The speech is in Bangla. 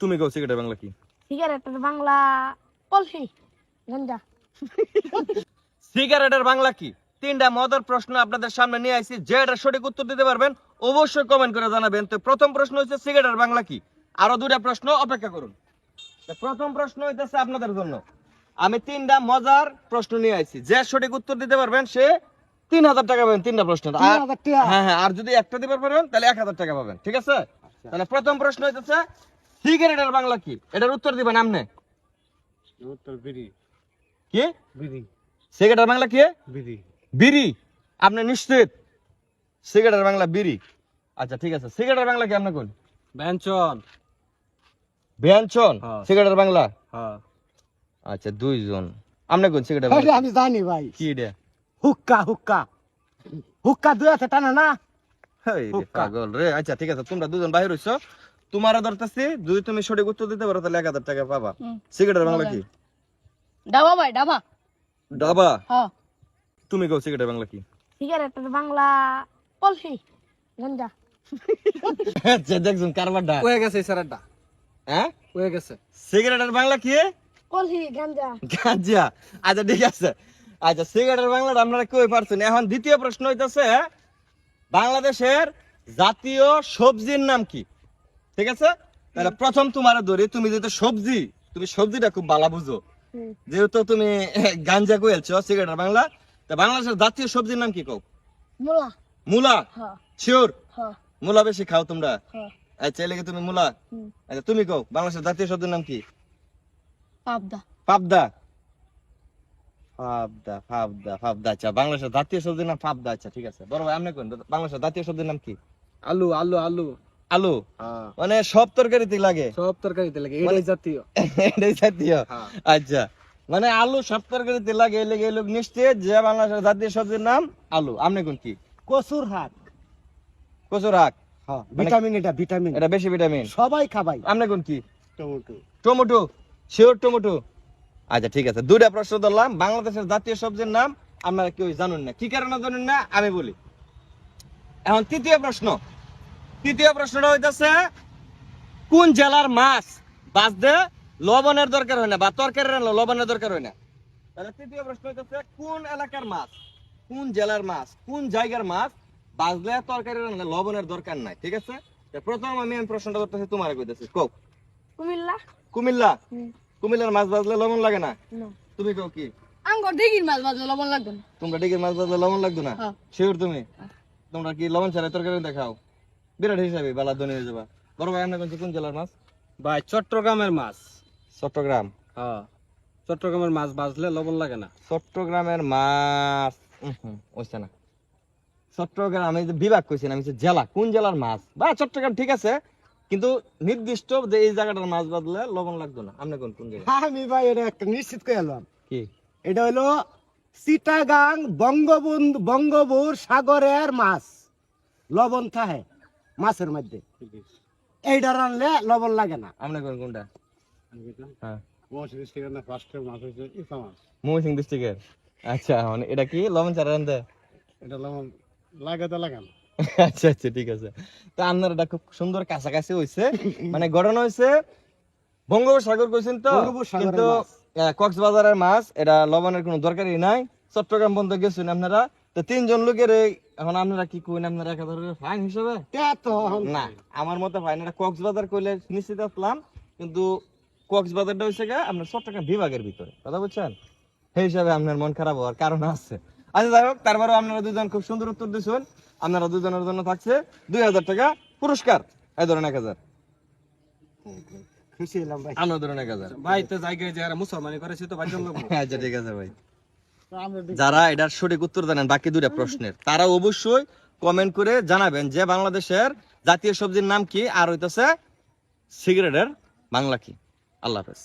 তুমি কও সিগারেটের বাংলা কি? সিগারেটের বাংলা কলসি গঞ্জা সিগারেটের বাংলা কি? তিনটা মজার প্রশ্ন আপনাদের সামনে নিয়ে আইছি যে এটা সঠিক উত্তর দিতে পারবেন অবশ্যই কমেন্ট করে জানাবেন। তো প্রথম প্রশ্ন হচ্ছে সিগারেটের বাংলা কি? আরও দুটা প্রশ্ন অপেক্ষা করুন। প্রথম প্রশ্ন হইতেছে আপনাদের জন্য। আমি তিনটা মজার প্রশ্ন নিয়ে আইছি যে সঠিক উত্তর দিতে পারবেন সে তিন হাজার টাকা পাবেন তিনটা প্রশ্ন? হ্যাঁ হ্যাঁ আর যদি একটা দিতে পারবেন তাহলে এক হাজার টাকা পাবেন ঠিক আছে? তাহলে প্রথম প্রশ্ন হইতেছে সিগারেটের বাংলা কি? এটার উত্তর দিবেন আপনি উত্তর বিড়ি। কি? বিড়ি। সিগারেটের বাংলা কি? বিড়ি। বিড়ি। আপনি নিশ্চিত? সিগারেটের বাংলা বিড়ি। আচ্ছা ঠিক আছে। সিগারেটের বাংলা কি আপনি কোন? ব্যঞ্চন ব্যঞ্চন হ্যাঁ। সিগারেটের বাংলা? হ্যাঁ। আচ্ছা দুইজন। আপনি কোন সিগারেটের বাংলা? আমি জানি ভাই। কি এটা? হুক্কা হুক্কা। হুক্কা দুই আছে টানা না? হেই রে হুক্কা। পাগল রে। আচ্ছা ঠিক আছে তোমরা দুজন বাহির হইছো। তোমারও ধরতেছি যদি তুমি সঠিক উত্তর দিতে পারো তাহলে এক হাজার টাকা পাবা। সিগারেটের বাংলা কি? ডাবা ভাই ডাবা। ডাবা? হ্যাঁ। তুমি কও সিগারেটের বাংলা কি? সিগারেটের বাংলা কলসি গঞ্জা আচ্ছা দেখছুন কারবারটা। হয়ে গেছে স্যারটা হ্যাঁ? হয়ে গেছে। সিগারেটের বাংলা কি? কলসি গঞ্জা। গাঁজা আচ্ছা ঠিক আছে। আচ্ছা সিগারেটের বাংলাটা আপনারা কই পারছেন? এখন দ্বিতীয় প্রশ্ন হইতাছে বাংলাদেশের জাতীয় সবজির নাম কি? ঠিক আছে? তাহলে প্রথম তোমার ধরি তুমি যেহেতু সবজি তুমি সবজিটা খুব ভালো বুঝো। যেহেতু তুমি গাঞ্জা কইলছো সিগারেটের বাংলা তা বাংলাদেশের জাতীয় সবজির নাম কি কও? মুলা। মূলা? হ্যাঁ। শিওর? হ্যাঁ। মূলা বেশি খাও তোমরা। হ্যাঁ। আচ্ছা এলাকে তুমি মূলা? আচ্ছা তুমি কও বাংলাদেশের জাতীয় সবজির নাম কি? পাবদা। পাবদা। পাবদা পাবদা পাবদা আচ্ছা বাংলাদেশের জাতীয় সবজির নাম পাবদা আচ্ছা ঠিক আছে। বড় ভাই আপনি কোন? বাংলাদেশের জাতীয় সবজির নাম কি? আলু আলু আলু। আলু? হ্যাঁ। মানে সব তরকারিতে লাগে? সব তরকারিতে লাগে এটাই জাতীয়। এটাই জাতীয়? হ্যাঁ। আচ্ছা। মানে আলু সব তরকারিতে লাগে এই লেগে এই লোক নিশ্চিত যে বাংলাদেশের জাতীয় সবজির নাম আলু। আপনি কোন কি? কচুর হাট। কচুর শাক হ্যাঁ ভিটামিন এটা ভিটামিন। এটা বেশি ভিটামিন? সবাই খাবাই। আপনি কোন কি? টমেটো। Tomato sure tomato. আচ্ছা ঠিক আছে দুইটা প্রশ্ন ধরলাম। বাংলাদেশের জাতীয় সবজির নাম আপনারা কেউ জানেন না। কি কারণে জানেন না? আমি বলি। এখন তৃতীয় প্রশ্ন। তৃতীয় প্রশ্নটা হইতাছে কোন জেলার মাছ বাঁচতে লবণের দরকার হয় না বা তরকারির রান্না লবণের দরকার হয় না? তাহলে তৃতীয় প্রশ্ন হইতাছে কোন এলাকার মাছ কোন জেলার মাছ কোন জায়গার মাছ বাঁচলে তরকারি রান্না লবণের দরকার নাই ঠিক আছে? প্রথম আমি প্রশ্নটা করতেছি তোমার কইতেছি কও। কুমিল্লা। কুমিল্লা। কুমিল্লার মাছ বাজলে লবণ লাগে না? তুমি কও কি? আঙ্গর মাছ বাজলে লবণ লাগবে না। তোমরা ডিগের মাছ বাজলে লবণ লাগতো না? হ্যাঁ। শিওর তুমি? তোমরা কি লবণ ছাড়া তরকারি দেখাও? বিরাট হিসাবে বালা ধনী হয়ে যাবা। বড় ভাই আপনার কোন জেলার মাছ? ভাই চট্টগ্রামের মাছ। চট্টগ্রাম? হ্যাঁ। চট্টগ্রামের মাছ বাজলে লবণ লাগে না। চট্টগ্রামের মাছ উহুম, না। চট্টগ্রাম আমি বিভাগ কইছি না, আমি জেলা কোন জেলার মাছ? বা চট্টগ্রাম ঠিক আছে কিন্তু নির্দিষ্ট যে এই জায়গাটার মাছ বাদলে লবণ লাগতো না। আপনি কোন কোন জায়গা আমি ভাই এটা একটা নিশ্চিত করে এলাম। কি? এটা হলো চিটাগাং বঙ্গবন্ধু বঙ্গবুর সাগরের মাছ। লবণ থাকে মাছের মধ্যে। এইটা রানলে লবণ লাগে না। আপনি কোন কোনটা? হ্যাঁ। ফার্স্টের মাছ হচ্ছে ইসা মাছ। ময়মনসিং ডিস্ট্রিক্টের আচ্ছা মানে এটা কি লবণ ছাড়া রান্ধে এটা লবণ লাগে তো লাগে না। আচ্ছা আচ্ছা ঠিক আছে। তো আপনার এটা খুব সুন্দর কাছাকাছি হইছে। মানে ঘটনা হইছে বঙ্গোপসাগর কইছেন তো? কিন্তু কক্সবাজারের মাছ এটা লবণের কোনো দরকারই নাই। চট্টগ্রাম বন্ধ গেছেন আপনারা। তো তিনজন লোকের এই এখন আপনারা কি কইন আপনারা এক হাজার ফাইন হিসেবে? তে তো না আমার মতে ফাইন এটা কক্সবাজার কইলে নিশ্চিত আসলাম কিন্তু কক্সবাজারটা হইছে গা আপনার চট্টগ্রাম বিভাগের ভিতরে কথা বুঝছেন? সেই হিসাবে আপনার মন খারাপ হওয়ার কারণ আছে। আচ্ছা যাই হোক তারপরে আপনারা দুজন খুব সুন্দর উত্তর দিচ্ছেন আপনারা দুজনের জন্য থাকছে দুই হাজার টাকা পুরস্কার। এই ধরেন এক হাজার। খুশি হলাম ভাই। আমরা ধরেন এক হাজার। ভাই তো জায়গায় যারা মুসলমানি করেছে তো লোক আচ্ছা ঠিক আছে ভাই। যারা এটার সঠিক উত্তর জানেন, বাকি দুটা প্রশ্নের। তারা অবশ্যই কমেন্ট করে জানাবেন যে বাংলাদেশের জাতীয় সবজির নাম কি, আর হইতেছে সিগারেটের বাংলা কি। আল্লাহ হাফেজ।